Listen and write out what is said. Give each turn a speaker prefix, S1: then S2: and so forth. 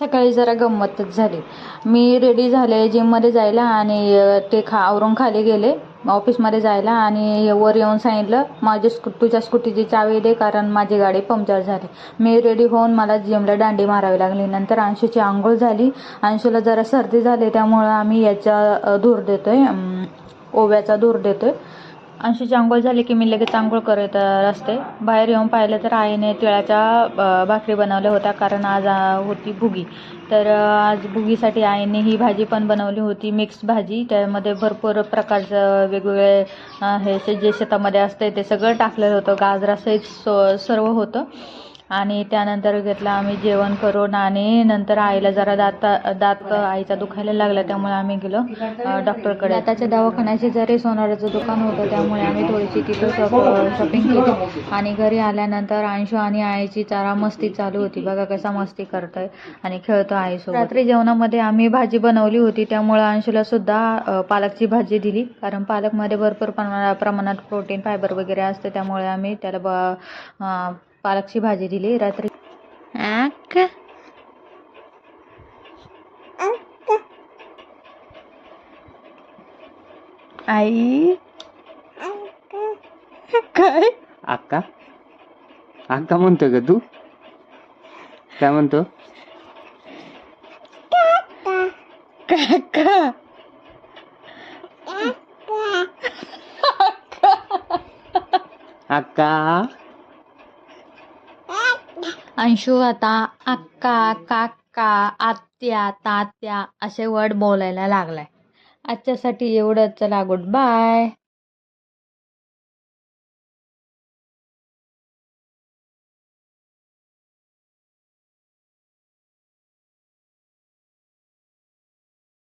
S1: सकाळी जरा गंमतच झाली. मी रेडी झाले जिममध्ये जायला आणि ते खा आवरून खाली गेले ऑफिसमध्ये जायला आणि वर येऊन सांगितलं माझी स्कू तुझ्या स्कूटीची चावी दे कारण माझी गाडी पंक्चर झाली. मी रेडी होऊन मला जिमला दांडी मारावी लागली. नंतर अंशूची आंघोळ झाली. अंशूला जरा सर्दी झाली त्यामुळं आम्ही याचा धूर देतोय ओव्याचा धूर देतोय. अंशीची आंघोळ झाली की मी लगेच आंघोळ करत असते बाहेर येऊन पाहिलं तर आईने तिळाच्या भाकरी बनवल्या होत्या कारण आज होती भुगी. तर आज भुगीसाठी आईने ही भाजी पण बनवली होती मिक्स भाजी. त्यामध्ये भरपूर प्रकारचं वेगवेगळे हे जे शेतामध्ये असते ते सगळं टाकलेलं होतं. गाजरासहित स सर्व होतं. आणि त्यानंतर घेतलं आम्ही जेवण करून आणि नंतर आईला जरा दात दात आईचा दुखायला लागला त्यामुळे आम्ही गेलो डॉक्टरकडे. दाताच्या दवाखान्याचे जरी सोनाराचं दुकान होतं त्यामुळे आम्ही थोडीशी तिथं शॉप शॉपिंग केली. आणि घरी आल्यानंतर अंशू आणि आईची चारा मस्ती चालू होती. बघा कसा मस्ती करतोय आणि खेळतो आईसोबत. रात्री जेवणामध्ये आम्ही भाजी बनवली होती त्यामुळे अंशूला सुद्धा पालकची भाजी दिली. कारण पालकमध्ये भरपूर प्रमाणात प्रमाणात प्रोटीन फायबर वगैरे असते त्यामुळे आम्ही त्याला ब पालकची भाजी दिली रात्री आई. काय?
S2: अक्का. अक्का म्हणतो का तू? काय म्हणतो?
S1: काका.
S2: अक्का.
S1: अंशू आता अक्का काका आत्या तात्या असे वर्ड बोलायला लागलाय. आजच्यासाठी एवढंच. चला गुड बाय